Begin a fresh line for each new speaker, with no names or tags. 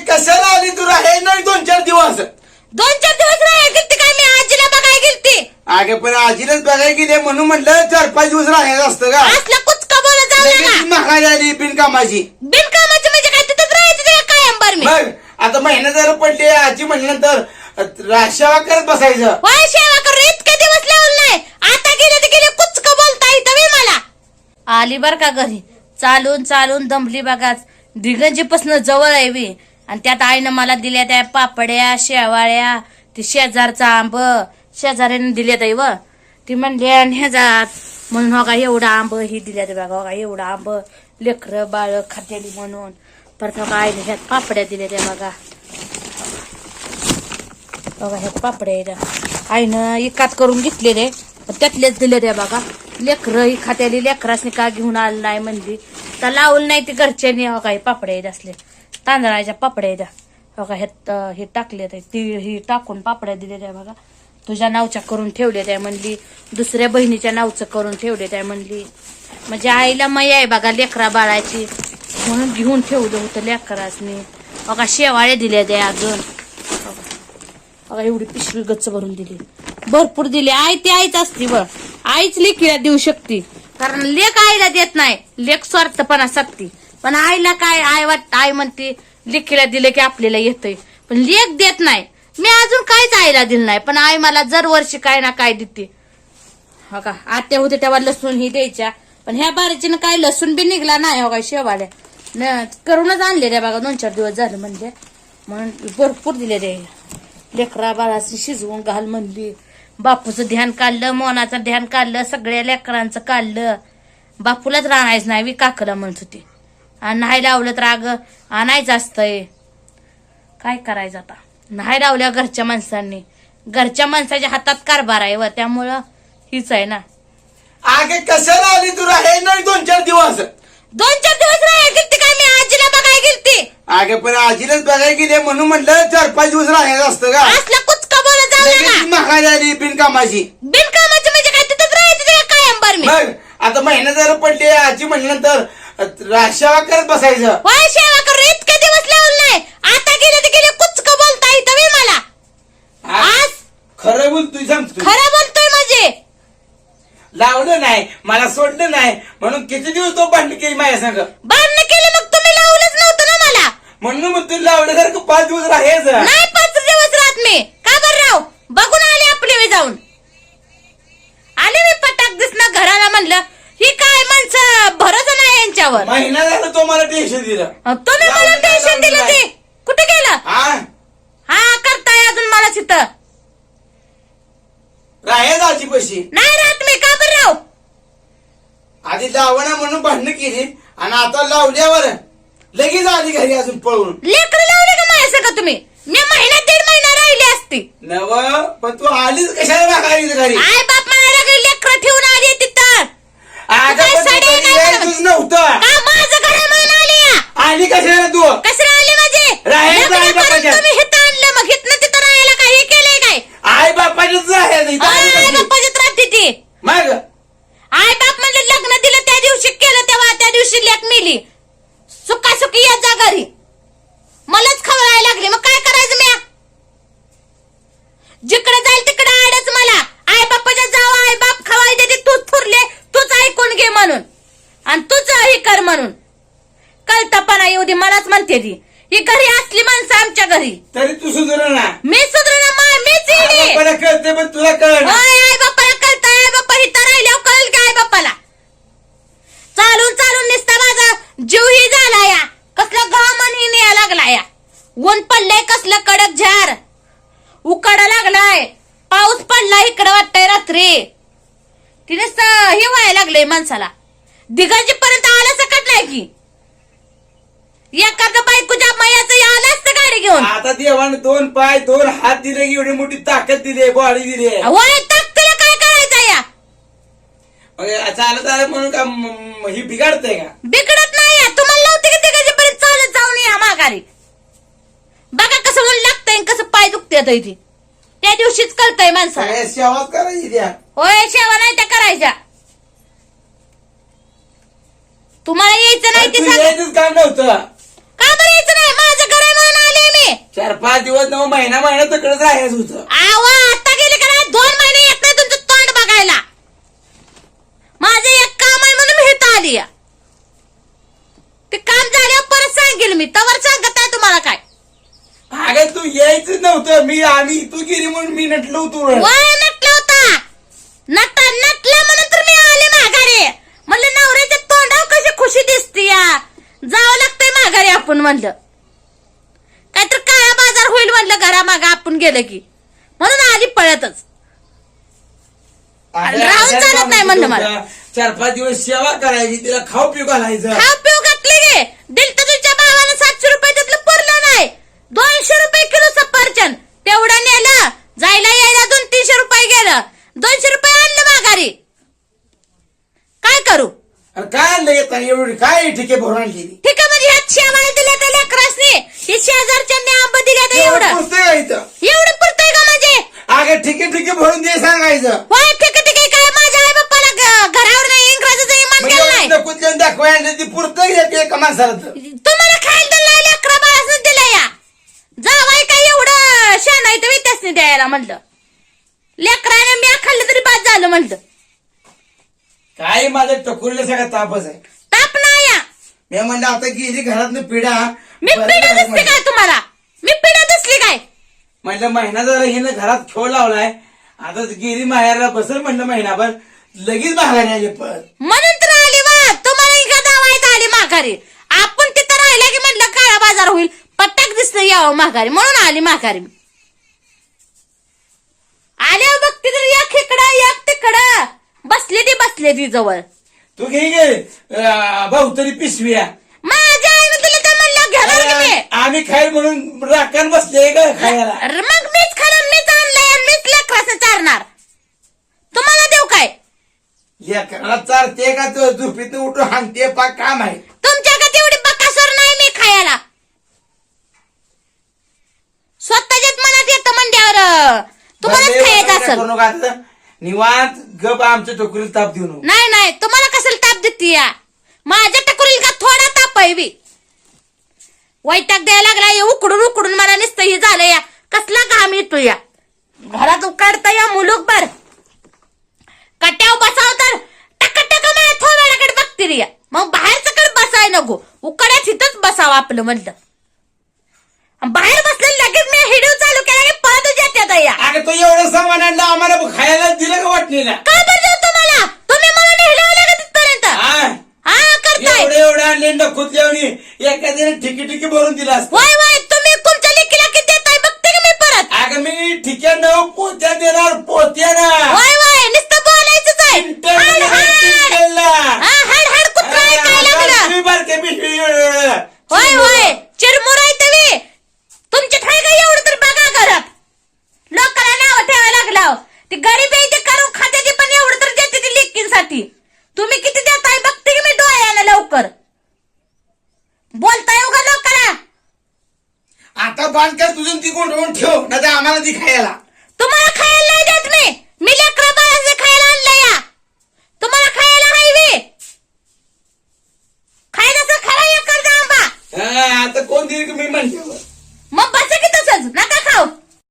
कशाला आली तू राहे नाही दोन चार दिवस.
दोन चार दिवस राहायला गेलती काय? मी आजीला बघायला गेलती.
अगे पण आजीलाच बघायला गेले म्हणून म्हटलं चार पाच दिवस राहायचं असतं का?
असला कुचका बोलत जाऊ
लगेच
नका
महागाई आली बिनकामाची.
बिनकामाचं म्हणजे काय? तिथंच राहायचं ते कायम बर मी.
मग आता महिना जर पडली आजी म्हणल्यानंतर रा- सेवा करत बसायचं.
होय सेवा करून इतके दिवस लावलं नाही. आता गेले तर गेले कुचक बोलता येतं बे मला. आली बर का घरी. चालून चालून दमली बघाच. दिगंजीपासून जवळ आहे बी. आणि त्यात आईनं मला दिल्या त्या पापड्या शेवाळ्या ती शेजारचा आंब. शेजाऱ्याने दिल्या ताई व. ती म्हणली आणि ह्याजात म्हणून हो का एवढा आंब ही दिल्यात बघा हो का एवढा आंब. लेकर बाळ खात्याली म्हणून. परत हो का आईने ह्यात पापड्या दिल्या त्या बघा. हो बघा ह्यात पापड्या आईनं एकात करून घेतलेले त्यातलेच दिले त्या बघा. लेकरं ही खात्याली लेकरासनी का घेऊन आलं नाही म्हणली. तर लावलं नाही ती घरच्यांनी हो का हे पापड्या आहेत असले. तांदळाच्या पापड्या द्या बघा का ह्यात हे टाकले ते तीळ ही टाकून पापड्या दिल्या त्या बघा. तुझ्या नावच्या करून ठेवले त्या म्हणली. दुसऱ्या बहिणीच्या नावचं करून ठेवले त्या म्हणली. म्हणजे आईला मय आहे बघा लेकरा बाळाची. म्हणून घेऊन ठेवलं होतं लेकरासनी. बघा शेवाळे दिल्या त्या अजून. बघा एवढी पिशवी गच्च भरून दिली. भरपूर दिली. आई ती आईच असती व आईच लेकीला देऊ शकते. कारण लेख आईला देत नाही. लेख स्वार्थपणा साधती. पण आईला काय आई वाट आई म्हणते लेखीला दिलं की आपल्याला येतंय. पण लेख देत नाही. मी अजून काहीच आईला दिलं नाही. पण आई मला जर वर्षी काय ना काय देते. हो का? आत्या होते तेव्हा लसूण ही द्यायच्या. पण ह्या बारीचीनं काय लसूण बी निघला नाही हो काय शेवाड्या न करूनच आणले रे बघा दोन चार दिवस झाले म्हणजे. म्हणून भरपूर दिले रे. लेकरा बाळाशी शिजवून घाल म्हणली. बापूचं ध्यान काढलं मोनाचं ध्यान काढलं सगळ्या लेकरांचं काढलं. बापूलाच राहायचं नाही मी काकला म्हणत होती. नाही लावलं तर अगं आणायचं असतंय. काय करायचं आता? नाही लावल्या घरच्या माणसांनी. घरच्या माणसाच्या हातात कारभार आहे व त्यामुळं हीच आहे ना.
अगे कशाला आली तू? राहे नाही दोन चार दिवस.
दोन चार दिवस राहायला गेलती काय? मी आजीला बघायला गेलती.
अगे पण आजीलाच बघायला गेले म्हणून म्हटलं चार पाच दिवस राहायचं असतं का?
असला कुचका बोलत जाऊ नका
लगेच महागाई आली बिनकामाची.
बिनकामाचं म्हणजे काय? तिथंच राहायचं ते कायम बर मी.
मग आता महिना जर पडली आजी म्हणल्यानंतर रा- सेवा करत बसायचं.
होय सेवा करून इतके दिवस लावलं नाही. आता गेले तर गेले. कुचक बोलता येतं बे मला. आज?
खरं बोल तू सांगतो
खरं बोलतोय म्हणजे.
लावलं नाही. मला सोडलं नाही. म्हणून किती दिवस तो भांडण केली माझ्या संग?
बांधणं केलं मग तुम्ही लावलंच नव्हतं ना मला.
म्हणून मग तू लावल्यासारखं पाच दिवस राहायचं.
नाही पाच दिवस राहत मी. का बरं राव? बघून आले आपले मी जाऊन. नाही यांच्यावर
महिना झाला तो मला टेन्शन दिलं.
तुम्ही मला
लावलं
टेन्शन दिलं ते.
नाही.
कुठे गेलं?
हा?
हा करताय अजून मला तिथं.
राहायचं आजी पशी.
नाही राहत मी का बरं राव
आधी लावणं म्हणून भांडणं केली आणि आता लावल्यावर लगेच आली घरी अजून पळून.
लेकर लावले का माझ्या सगळं तुम्ही? मी महिना दीड महिना राहिली असती.
नव पण तू आलीच कशाला मागायची घरी?
आय बाप मला लेकर ठेवून आली तिथं.
अगं
काय
पण तू
साडी
घरी
काय
यायचंच नव्हतं
का माझं घर म्हणून आली या?
आली कशाला तू
कसं आली माझे लग्न
आहे
करून
बापाच्या.
तुम्ही हिथं आणलं मग हिथनं तिथं राहायला काही केलंय काय
आई बापाचीच आहे इथं आली
आय
कशी?
बाप्पाची राहते ती
मग
आय बाप म्हणजे लग्न दिलं त्या दिवशी केलं तेव्हा त्या दिवशी लेख मिली सुका सुकी या जा घरी मलाच खवळायला लागली मग काय करायचं म्या जिकडे जाईल तिकडे आडच मला आई बाप्पाच्या जाव आई बाप खवाय देते तूच थुरले तूच ऐकून घे म्हणून आणि तूच हे कर म्हणून कळतपणा येऊ दे मलाच म्हणते ती ही घरी असली माणसं आमच्या घरी.
तरी तू सुधर ना.
मी सुधरण मीच येणे
बापाला कळते पण तुला कळ
होय आई बाप्पाला कळतं आई बाप्पा इथं राहिल्यावर कळेल की आई बाप्पाला चालून चालून निसता माझा जीवही झाला या. कसला घामन ही न्याय लागला या. ऊन पडलंय कसलं कडक झार. उकाडा लागलाय. पाऊस पडला इकडं वाटतंय रात्री. तिने हे व्हायला लागलंय माणसाला. दिगाजी पर्यंत आला सकट नाही की. एखादं बायकोच्या मयाचं आलं असतं गाडी घेऊन.
आता देवाने दोन पाय दोन हात दिले की एवढी मोठी ताकद दिली बॉडी दिली.
तुला काय करायचं या?
मग चालत आलं म्हणून का म- म- ही बिघाडते का?
बिघडत नाही आहे. तुम्हाला नव्हते की तिघांच्यापर्यंत चालत जाऊन या माघारी? बघा कसं ऊन लागतंय कसं पाय दुखते इथे. त्या दिवशीच कळतंय माणसाला.
सगळ्या सेवाच करायची त्या
होय सेवा नाही त्या करायच्या. तुम्हाला यायचं नाही ते
तू
सांगा.
यायचंच काम नव्हतं
का बरं यायचं नाही माझं घर आहे म्हणून आले
पाच दिवस नऊ महिना महिना तिकडेच होतं.
आवा आता गेले का नाही? दोन महिने येत नाही तुमचं तोंड बघायला. माझं एक काम आहे म्हणून मी इथं आली. ते काम झाल्यावर परत सांगेल मी. तवर सांगत आहे तुम्हाला काय.
अगं तू यायचं नव्हतं. मी आम्ही तू गेली म्हणून मी नटलो होतो.
वय नटला होता. नट नटला म्हणून तर मी आले माघारी. म्हणलं नवऱ्याच्या तोंडावर कशी खुशी दिसते या जावं लागतंय माघारी आपण म्हणलं. काहीतरी होईल म्हणलं घरामागं आपण गेलं की. म्हणून आली पळतच. राहून चालत नाही म्हणलं मला.
चार पाच दिवस सेवा करायची तिला खाऊ पिऊ घालायचं.
खाऊ पिऊ घातले गे दिल तर तुझ्या भावानं सातशे रुपये त्यातलं पुरलं नाही. दोनशे रुपये किलो सफरचंद तेवढं नेलं. जायला यायला दोन तीनशे रुपये गेलं. दोनशे रुपये आणलं माघारी. काय करू?
अरे काय आणलं येताना एवढी काय ठिके भरून आणली?
ठीक आहे म्हणजे ह्यात शेवाळी दिल्या त्या लेकरासनी. हे शेजारच्यांनी आंब दिल्या तर
एवढं का इथं?
एवढं पुरतंय का म्हणजे?
अगं ठिके ठिके भरून दे सांगायचं.
होय ठीक आहे ठीक आहे काय माझ्या आई बाप्पाला घरावर नाही इंग्रजीचं इमान केलं नाही.
एवढं कुठल्या दाखवाय आणलं ती पुरतं का एका माणसाला तर?
तुम्हाला खायला दिलं नाही लेकरा बाळासनं दिलं या. जावाय काय एवढं शान आहे तर त्यासनी द्यायला म्हणलं. लेकराने मी खाल्लं तरी बाद झालं म्हणलं.
काय माझ्या टकुरीला सगळा तापच आहे.
ताप नाही या
मी म्हणलं आता गेली घरातनं पिढा.
मी पिढा दिसली काय तुम्हाला? मी पिढा दिसली काय?
म्हणलं महिना जरा हिनं घरात खेळ लावलाय. आता गेली माहेरला बसल म्हणलं महिनाभर. लगेच माघारी आली पळत
म्हणून तर आली वा तुम्हाला इका दावायला आली माघारी. आपण तिथं राहिला की म्हणलं काळा बाजार होईल. पट्टाक दिसलं यावं माघारी. म्हणून आली माघारी मी. आल्यावर बघते तर एक इकडं एक तिकडं. बसले ती बसले ती जवळ
तू घे गे भाऊतरी पिशव्या.
माझ्या आईने दिलं तर म्हणलं घेणार की मी
आम्ही खाईल म्हणून राखण बसले का खायला.
अरे मग मीच खाणार मीच आणलंय आणि मीच लेकराचं चारणार. तुम्हाला देऊ काय?
लेकराला चालते का तो? झोपीत उठून हाणते पाक काम आहे.
तुमच्या का तेवढी बकासूर नाही मी खायला. स्वतःच्याच मनात येतं अं, तुम्हालाच खायचं असेल.
निवांत गप आमच्या टोकरीला ताप देऊ नको.
नाही नाही तुम्हाला कशाला ताप देते या? माझ्या टकुरील का थोडा ताप आहे बी? वैताग द्यायला लागला हे उकडून उकडून मला नुसतं हे झालं या. कसला घाम येतो या? घरात उकाडता या मुलूक बर कट्याव बसाव तर टक टक माझ्या थोड्याकडे बघते रे या. मग बाहेरचं कडे बसाय नको. उकड्यात इथंच बसावं आपलं म्हणलं. बाहेर बसलेलं लगेच मी हिडिओ चालू केला की पळतच येत्यात या
अगं तो एवढं सामान आणलं आम्हाला खायला दिलं का वाटणीला?
काय बरं तुम्हाला? तुम्ही मला नेलं लागत तिथपर्यंत
हा
हा करताय.
एवढं एवढं आणले नखुतल्यावणी एखाद्याने ठिकी ठिकी भरून दिला असतं.
वय वय तुम्ही तुमच्या लेकीला किती देताय? बघते की मी परत.
अगं मी ठिक्या न पोत्या देणार पोत्या ना.
तर तुझून ती कोण रोवून ठेव नाही आम्हाला ती खायला. तुम्हाला खायला नाही देत मी. मी
लेकरं खायला आणलं या. तुम्हाला खायला हायवे खायला तर खरा एक
आंबा. आता कोण दिली मी म्हणते?